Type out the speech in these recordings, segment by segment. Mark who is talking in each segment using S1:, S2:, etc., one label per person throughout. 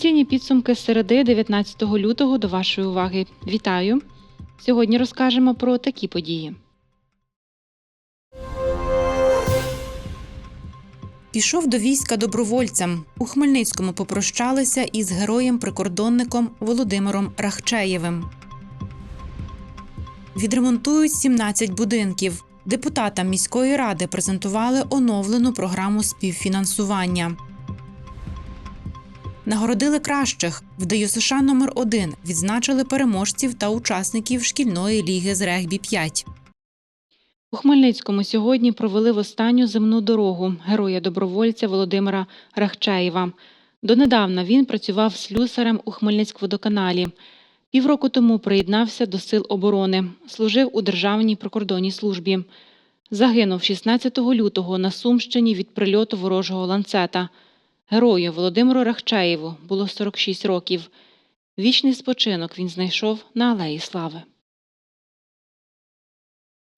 S1: Інформаційні підсумки середи 19 лютого до вашої уваги. Вітаю! Сьогодні розкажемо про такі події. Пішов до війська добровольцем. У Хмельницькому попрощалися із героєм-прикордонником Володимиром Рахчеєвим. Відремонтують 17 будинків. Депутатам міської ради презентували оновлену програму співфінансування. Нагородили кращих в ДЮСШ номер 1 відзначили переможців та учасників шкільної ліги з регбі 5 У Хмельницькому сьогодні провели в останню земну дорогу героя добровольця Володимира Рахчеєва. Донедавна він працював слюсарем у Хмельницькводоканалі. Півроку тому приєднався до сил оборони, служив у Державній прикордонній службі. Загинув 16 лютого на Сумщині від прильоту ворожого ланцета. Герою Володимиру Рахчеєву було 46 років. Вічний спочинок він знайшов на Алеї Слави.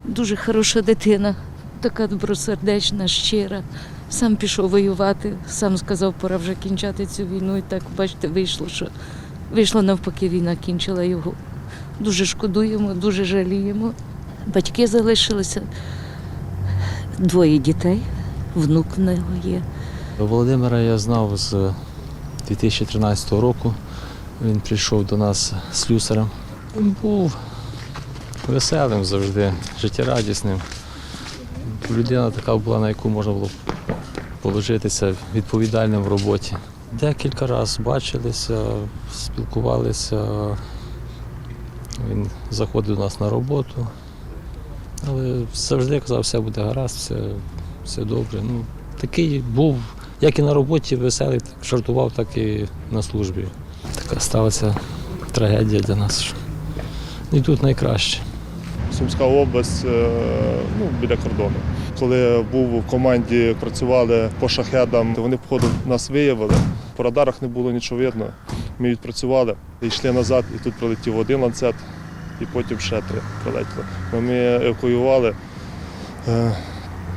S2: Дуже хороша дитина, така добросердечна, щира. Сам пішов воювати, сам сказав, пора вже кінчати цю війну. І так, бачите, вийшло, що вийшло навпаки, війна кінчила його. Дуже шкодуємо, дуже жаліємо. Батьки залишилися, двоє дітей, внук в нього є.
S3: Володимира я знав з 2013 року. Він прийшов до нас слюсарем. Він був веселим завжди, життєрадісним. Людина така була, на яку можна було положитися відповідальним в роботі. Декілька разів бачилися, спілкувалися. Він заходив до нас на роботу. Але завжди казав, все буде гаразд, все, все добре. Ну, такий був, як і на роботі, веселий, жартував, так і на службі. Така сталася трагедія для нас. І тут найкраще.
S4: Сумська область е, ну, біля кордону. Коли був у команді, працювали по шахедам, то вони походу нас виявили. По радарах не було нічого видно. Ми відпрацювали йшли назад, і тут прилетів один ланцет, і потім ще три прилетіли. Ми евакуювали. Е,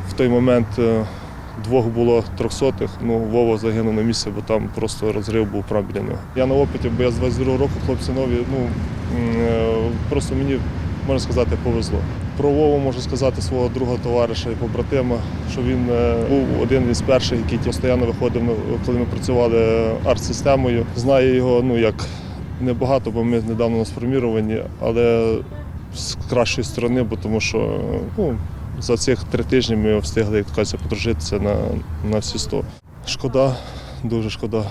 S4: В той момент е, двох було трьохсотих, ну Вова загинув на місці, бо там просто розрив був прямо біля нього. Я на опиті, бо я з 22 року хлопці нові, ну е, просто мені можна сказати, повезло. Про Вову можу сказати свого друга товариша і побратима, що він е, був один із перших, який постійно виходив, коли ми працювали арт-системою. Знаю його ну як небагато, бо ми недавно сформіровані, але з кращої сторони, бо тому що ну, за цих три тижні ми встигли, як кажеться, подружитися на, на всі сто. Шкода, дуже шкода.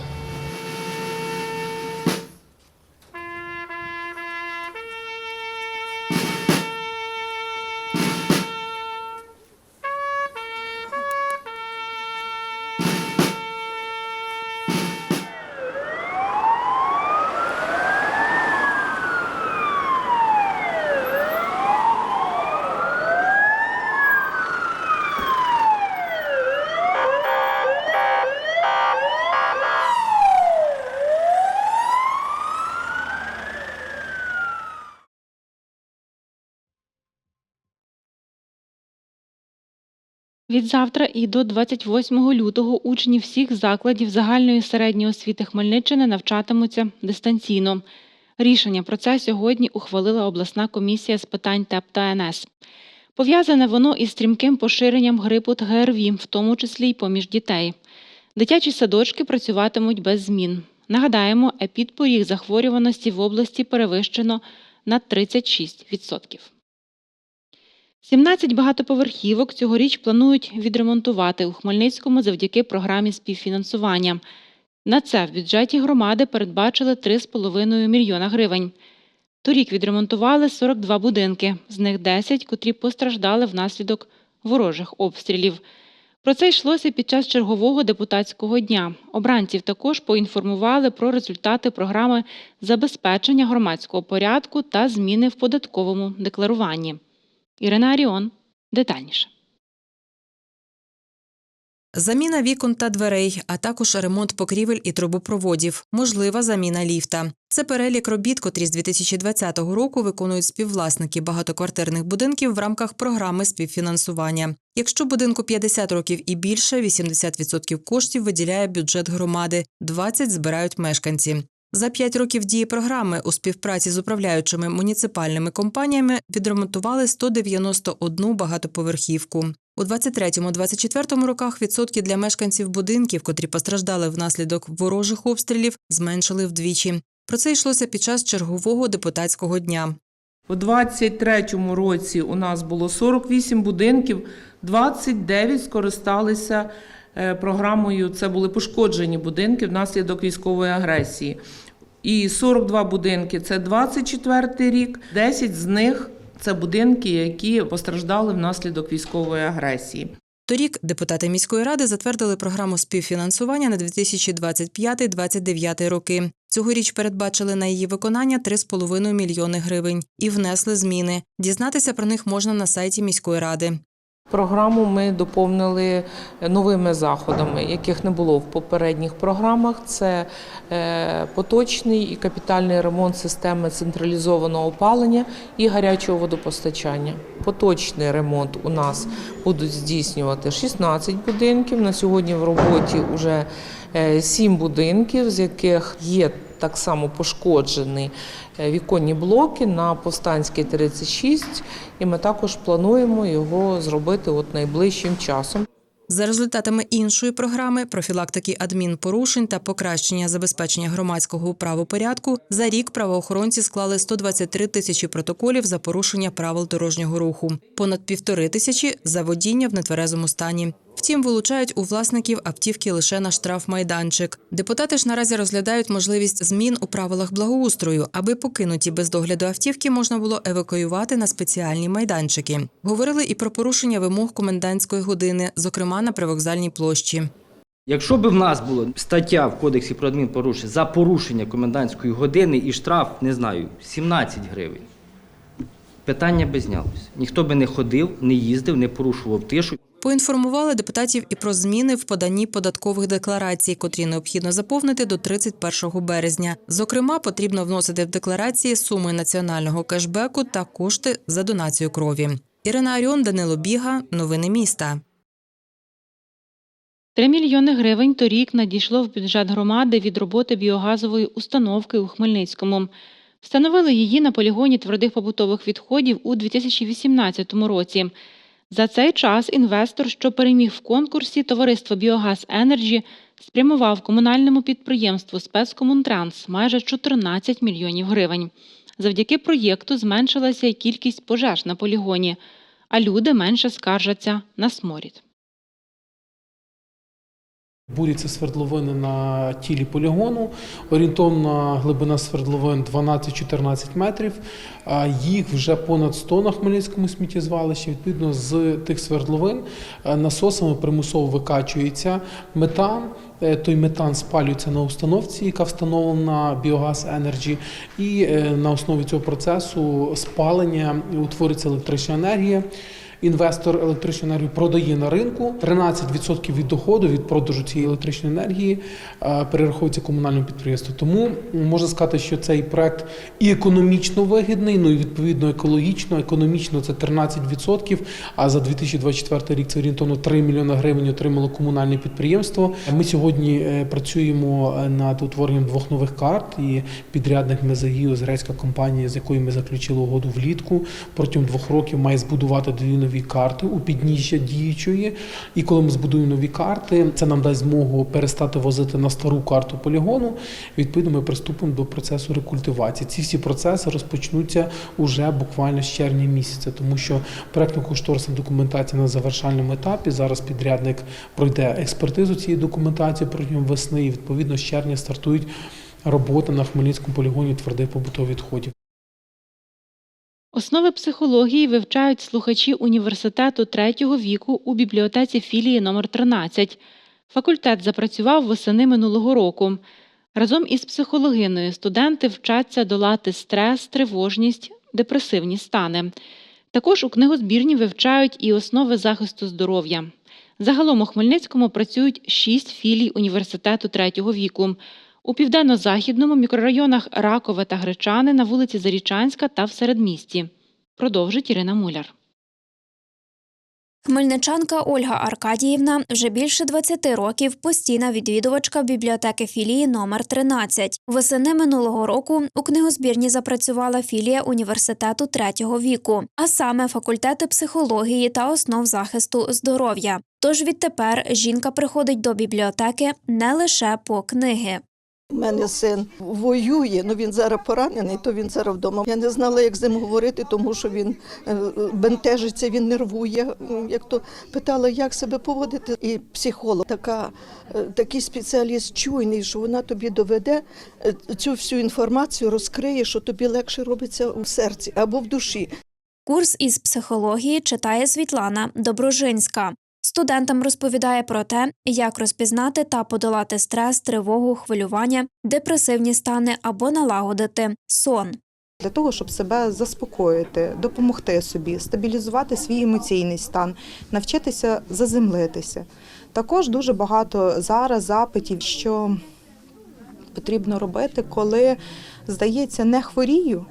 S1: Від завтра і до 28 лютого учні всіх закладів загальної середньої освіти Хмельниччини навчатимуться дистанційно. Рішення про це сьогодні ухвалила обласна комісія з питань ТЕП та НС. Пов'язане воно із стрімким поширенням грипу та ГРВІ, в тому числі й поміж дітей. Дитячі садочки працюватимуть без змін. Нагадаємо, епідпоріг захворюваності в області перевищено на 36%. 17 багатоповерхівок цьогоріч планують відремонтувати у Хмельницькому завдяки програмі співфінансування. На це в бюджеті громади передбачили 3,5 мільйона гривень. Торік відремонтували 42 будинки, з них 10, котрі постраждали внаслідок ворожих обстрілів. Про це йшлося під час чергового депутатського дня. Обранців також поінформували про результати програми забезпечення громадського порядку та зміни в податковому декларуванні. Ірина Аріон детальніше.
S5: заміна вікон та дверей, а також ремонт покрівель і трубопроводів, можлива заміна ліфта. Це перелік робіт, котрі з 2020 року виконують співвласники багатоквартирних будинків в рамках програми співфінансування. Якщо будинку 50 років і більше, 80% коштів виділяє бюджет громади, 20 збирають мешканці. За п'ять років дії програми у співпраці з управляючими муніципальними компаніями відремонтували 191 багатоповерхівку. У 23-24 роках відсотки для мешканців будинків, котрі постраждали внаслідок ворожих обстрілів, зменшили вдвічі. Про це йшлося під час чергового депутатського дня.
S6: У 23-му році у нас було 48 будинків, 29 скористалися е, програмою. Це були пошкоджені будинки внаслідок військової агресії. І 42 будинки це 24 рік, 10 з них це будинки, які постраждали внаслідок військової агресії.
S5: Торік депутати міської ради затвердили програму співфінансування на 2025-2029 роки. Цьогоріч передбачили на її виконання 3,5 мільйони гривень і внесли зміни. Дізнатися про них можна на сайті міської ради.
S6: Програму ми доповнили новими заходами, яких не було в попередніх програмах. Це е, поточний і капітальний ремонт системи централізованого опалення і гарячого водопостачання. Поточний ремонт у нас будуть здійснювати 16 будинків. На сьогодні в роботі вже 7 будинків, з яких є так само пошкоджені е, віконні блоки на Повстанській 36, і ми також плануємо його зробити от найближчим часом.
S5: За результатами іншої програми профілактики адмінпорушень та покращення забезпечення громадського правопорядку за рік правоохоронці склали 123 тисячі протоколів за порушення правил дорожнього руху, понад півтори тисячі за водіння в нетверезому стані. Втім, вилучають у власників автівки лише на штрафмайданчик. Депутати ж наразі розглядають можливість змін у правилах благоустрою, аби покинуті без догляду автівки можна було евакуювати на спеціальні майданчики. Говорили і про порушення вимог комендантської години, зокрема на привокзальній площі.
S7: Якщо б в нас була стаття в Кодексі про адмінпорушення за порушення комендантської години і штраф, не знаю, 17 гривень, питання би знялося. Ніхто би не ходив, не їздив, не порушував тишу.
S5: Поінформували депутатів і про зміни в поданні податкових декларацій, котрі необхідно заповнити до 31 березня. Зокрема, потрібно вносити в декларації суми національного кешбеку та кошти за донацію крові. Ірина Аріон, Данило Біга. Новини міста.
S1: 3 мільйони гривень торік надійшло в бюджет громади від роботи біогазової установки у Хмельницькому. Встановили її на полігоні твердих побутових відходів у 2018 році. За цей час інвестор, що переміг в конкурсі товариство Біогаз Енерджі, спрямував комунальному підприємству спецкомунтранс майже 14 мільйонів гривень. Завдяки проєкту зменшилася й кількість пожеж на полігоні, а люди менше скаржаться на сморід.
S8: Буряться свердловини на тілі полігону. Орієнтовна глибина свердловин 12-14 метрів. Їх вже понад 100 на Хмельницькому сміттєзвалищі. Відповідно, з тих свердловин е, насосами примусово викачується метан. Е, Той метан спалюється на установці, яка встановлена Біогаз Енерджі, і е, на основі цього процесу спалення утворюється електрична енергія. Інвестор електричну енергію продає на ринку. 13% від доходу від продажу цієї електричної енергії е, перераховується комунальному підприємству. Тому можна сказати, що цей проект і економічно вигідний, ну і відповідно екологічно, економічно це 13%, А за 2024 рік це орієнтовно 3 мільйони гривень отримало комунальне підприємство. Ми сьогодні е, працюємо е, над утворенням двох нових карт. І підрядник Мезагіо, грецька компанія, з якою ми заключили угоду влітку, протягом двох років має збудувати дві нові карти у підніжжя діючої. І коли ми збудуємо нові карти, це нам дасть змогу перестати возити на стару карту полігону. Відповідно, ми приступимо до процесу рекультивації. Ці всі процеси розпочнуться уже буквально з червня місяця, тому що проектно-кошторисна документація на завершальному етапі. Зараз підрядник пройде експертизу цієї документації протягом весни. І відповідно з червня стартують роботи на Хмельницькому полігоні твердих побутових відходів.
S1: Основи психології вивчають слухачі університету третього віку у бібліотеці філії номер 13. Факультет запрацював восени минулого року. Разом із психологиною студенти вчаться долати стрес, тривожність, депресивні стани. Також у книгозбірні вивчають і основи захисту здоров'я. Загалом у Хмельницькому працюють шість філій університету третього віку. У південно-західному мікрорайонах Ракове та Гречани на вулиці Зарічанська та в середмісті. Продовжить Ірина Муляр.
S9: Хмельничанка Ольга Аркадіївна вже більше 20 років постійна відвідувачка бібліотеки філії номер 13. Восени минулого року у книгозбірні запрацювала філія університету третього віку, а саме факультети психології та основ захисту здоров'я. Тож відтепер жінка приходить до бібліотеки не лише по книги.
S10: У мене син воює, ну він зараз поранений, то він зараз вдома. Я не знала, як з ним говорити, тому що він е, бентежиться, він нервує. Як то питала, як себе поводити. І психолог, така, е, такий спеціаліст чуйний, що вона тобі доведе е, цю всю інформацію, розкриє, що тобі легше робиться у серці або в душі.
S9: Курс із психології читає Світлана Доброжинська. Студентам розповідає про те, як розпізнати та подолати стрес, тривогу, хвилювання, депресивні стани або налагодити сон.
S11: Для того, щоб себе заспокоїти, допомогти собі, стабілізувати свій емоційний стан, навчитися заземлитися. Також дуже багато зараз запитів, що потрібно робити, коли, здається, не хворію,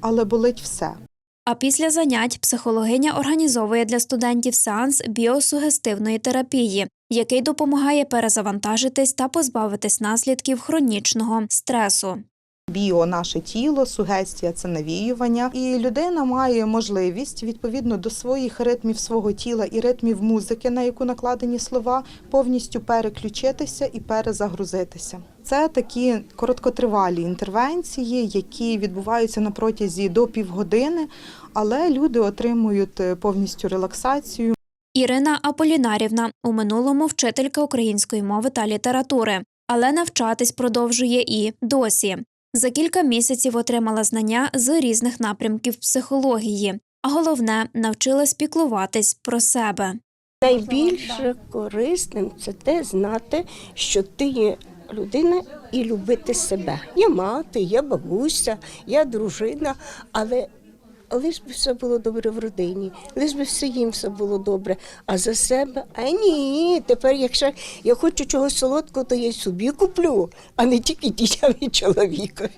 S11: але болить все.
S9: А після занять психологиня організовує для студентів сеанс біосугестивної терапії, який допомагає перезавантажитись та позбавитись наслідків хронічного стресу.
S11: Біо наше тіло, сугестія це навіювання, і людина має можливість відповідно до своїх ритмів свого тіла і ритмів музики, на яку накладені слова, повністю переключитися і перезагрузитися. Це такі короткотривалі інтервенції, які відбуваються на протязі до півгодини, але люди отримують е, повністю релаксацію,
S9: Ірина Аполінарівна у минулому вчителька української мови та літератури, але навчатись продовжує і досі. За кілька місяців отримала знання з різних напрямків психології, а головне навчилась піклуватись про себе.
S12: Найбільше корисним це те знати, що ти є людина і любити себе. Я мати, я бабуся, я дружина, але лиш би все було добре в родині, лиш би все їм все було добре. А за себе, а ні, тепер, якщо я хочу чогось солодкого, то я й собі куплю, а не тільки дітям і чоловікові.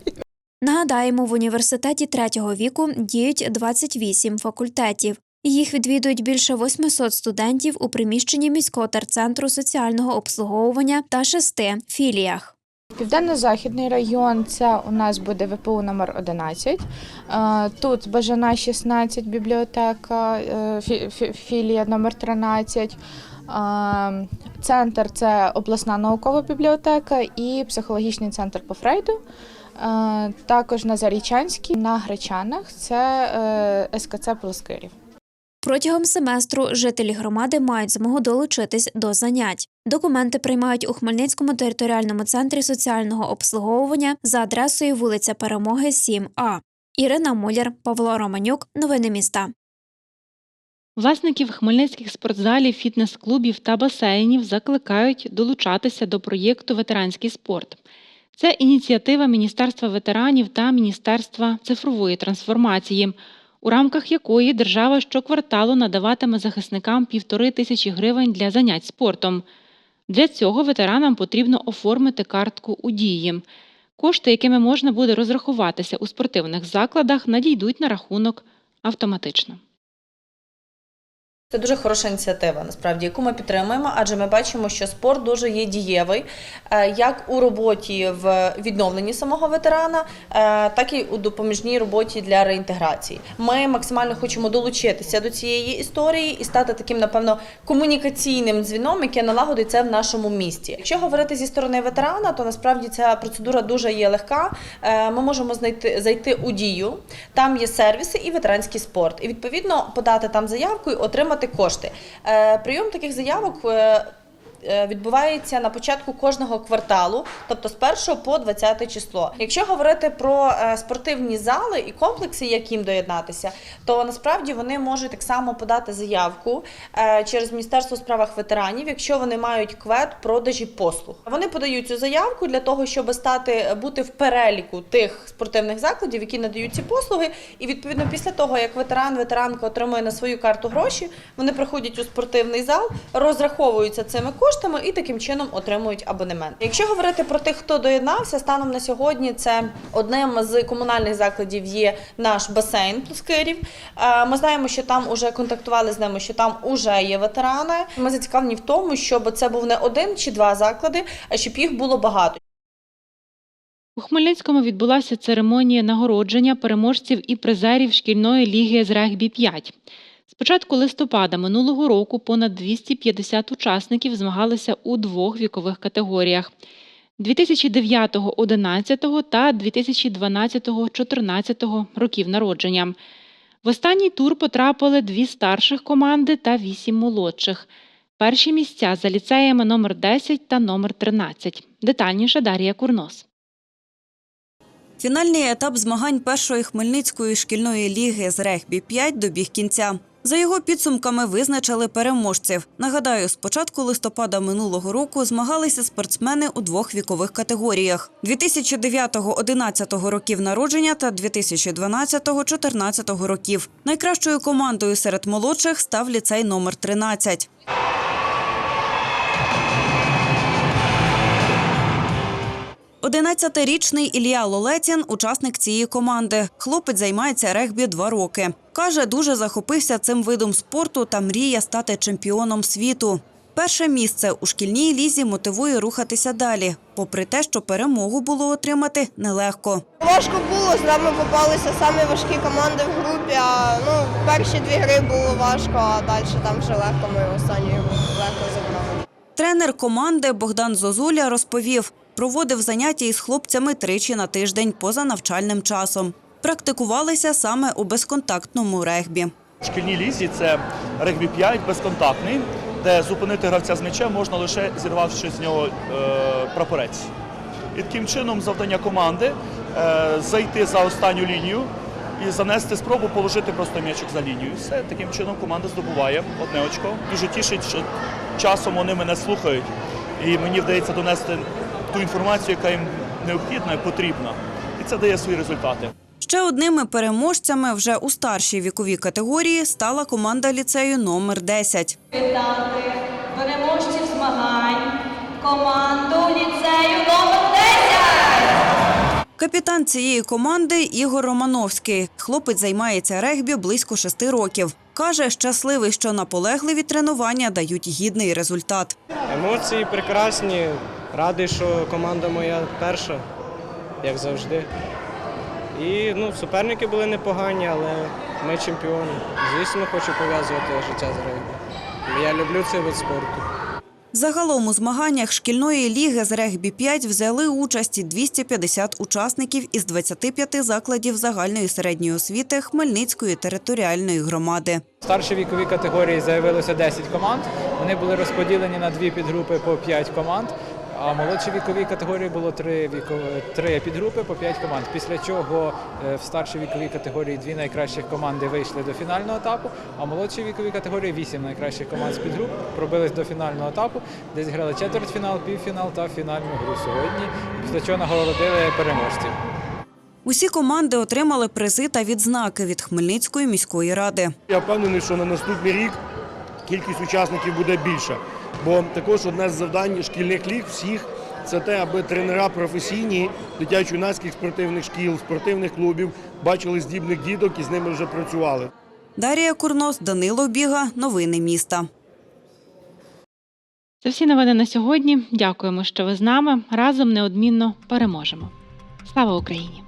S9: Нагадаємо, в університеті третього віку діють 28 факультетів. Їх відвідують більше 800 студентів у приміщенні міського терцентру соціального обслуговування та шести філіях.
S13: Південно-західний район це у нас буде ВПУ номер 11. Е, Тут Бажана 16, бібліотека, е, фі- фі- філія номер 13. Е, Центр це обласна наукова бібліотека і психологічний центр по Фрейду. Також на Зарічанській, на Гречанах це СКЦ Плоскирів.
S9: Протягом семестру жителі громади мають змогу долучитись до занять. Документи приймають у Хмельницькому територіальному центрі соціального обслуговування за адресою вулиця Перемоги 7А. Ірина Муляр, Павло Романюк. Новини міста.
S1: Власників хмельницьких спортзалів, фітнес-клубів та басейнів закликають долучатися до проєкту Ветеранський спорт. Це ініціатива Міністерства ветеранів та Міністерства цифрової трансформації, у рамках якої держава щокварталу надаватиме захисникам півтори тисячі гривень для занять спортом. Для цього ветеранам потрібно оформити картку у дії. Кошти, якими можна буде розрахуватися у спортивних закладах, надійдуть на рахунок автоматично.
S14: Це дуже хороша ініціатива, насправді, яку ми підтримуємо, адже ми бачимо, що спорт дуже є дієвий, е, як у роботі в відновленні самого ветерана, е, так і у допоміжній роботі для реінтеграції. Ми максимально хочемо долучитися до цієї історії і стати таким, напевно, комунікаційним дзвіном, яке налагодить це в нашому місті. Якщо говорити зі сторони ветерана, то насправді ця процедура дуже є легка. Е, Ми можемо знайти зайти у дію. Там є сервіси і ветеранський спорт. І відповідно подати там заявку і отримати кошти. Е, Прийом таких заявок. Е, відбувається на початку кожного кварталу, тобто з 1 по 20 число. Якщо говорити про е, спортивні зали і комплекси, як їм доєднатися, то насправді вони можуть так само подати заявку е, через Міністерство у справах ветеранів, якщо вони мають квет продажі послуг. Вони подають цю заявку для того, щоб стати бути в переліку тих спортивних закладів, які надають ці послуги. І відповідно після того, як ветеран, ветеранка отримує на свою карту гроші, вони приходять у спортивний зал, розраховуються цими коштами і таким чином отримують абонемент. Якщо говорити про тих, хто доєднався, станом на сьогодні це одним з комунальних закладів є наш басейн Плоскирів. Е, Ми знаємо, що там уже контактували з ними, що там уже є ветерани. Ми зацікавлені в тому, щоб це був не один чи два заклади, а щоб їх було багато.
S1: У Хмельницькому відбулася церемонія нагородження переможців і призерів шкільної ліги з регбі 5. З початку листопада минулого року понад 250 учасників змагалися у двох вікових категоріях: 2009-11 та 2012-14 років народження. В останній тур потрапили дві старших команди та вісім молодших. Перші місця за ліцеями номер 10 та номер 13. Детальніше Дар'я Курнос.
S4: Фінальний етап змагань першої Хмельницької шкільної ліги з регбі-5 добіг кінця. За його підсумками визначили переможців. Нагадаю, з початку листопада минулого року змагалися спортсмени у двох вікових категоріях: 2009-11 років народження та 2012-14 років. Найкращою командою серед молодших став ліцей номер 13. Одинадцятирічний Ілля Лолетін – учасник цієї команди. Хлопець займається регбі два роки. Каже, дуже захопився цим видом спорту та мріє стати чемпіоном світу. Перше місце у шкільній лізі мотивує рухатися далі, попри те, що перемогу було отримати нелегко.
S15: Важко було, з нами попалися самі важкі команди в групі. А ну, перші дві гри було важко, а далі там вже легко ми останню легко забрали.
S4: Тренер команди Богдан Зозуля розповів, проводив заняття із хлопцями тричі на тиждень поза навчальним часом. Практикувалися саме у безконтактному регбі.
S16: В шкільній лізі це регбі 5 безконтактний, де зупинити гравця з м'ячем можна лише зірвавши з нього е, прапорець. І таким чином завдання команди е, зайти за останню лінію і занести спробу положити просто м'ячик за лінію. Все таким чином команда здобуває одне очко. Дуже тішить, що часом вони мене слухають, і мені вдається донести ту інформацію, яка їм необхідна і потрібна. І це дає свої результати.
S4: Ще одними переможцями вже у старшій віковій категорії стала команда ліцею номер 10.
S17: Вітати переможців змагань команду ліцею номер 10!
S4: Капітан цієї команди Ігор Романовський. Хлопець займається регбі близько шести років. Каже, щасливий, що наполегливі тренування дають гідний результат.
S18: Емоції прекрасні. Радий, що команда моя перша, як завжди. І ну, суперники були непогані, але ми чемпіони. Звісно, хочу пов'язувати життя з регбі. Я люблю цей вид спорту.
S4: Загалом у змаганнях шкільної ліги з регбі-5 взяли участь 250 учасників із 25 закладів загальної середньої освіти Хмельницької територіальної громади.
S19: В старшій віковій категорії заявилося 10 команд. Вони були розподілені на дві підгрупи по 5 команд. А в молодшій віковій категорії було три вікові три підгрупи по 5 команд. Після чого е, в старшій віковій категорії дві найкращих команди вийшли до фінального етапу. А в молодшій віковій категорії вісім найкращих команд з підгруп пробились до фінального етапу, де зіграли четвертьфінал, півфінал та фінальну гру сьогодні. Після чого нагородили переможців.
S4: Усі команди отримали призи та відзнаки від Хмельницької міської ради.
S20: Я впевнений, що на наступний рік кількість учасників буде більша. Бо також одне з завдань шкільних ліг всіх це те, аби тренера професійні дитячо-юнацьких спортивних шкіл, спортивних клубів бачили здібних діток і з ними вже працювали.
S4: Дарія Курнос, Данило Біга, новини міста.
S1: Це всі новини на сьогодні. Дякуємо, що ви з нами. Разом неодмінно переможемо. Слава Україні!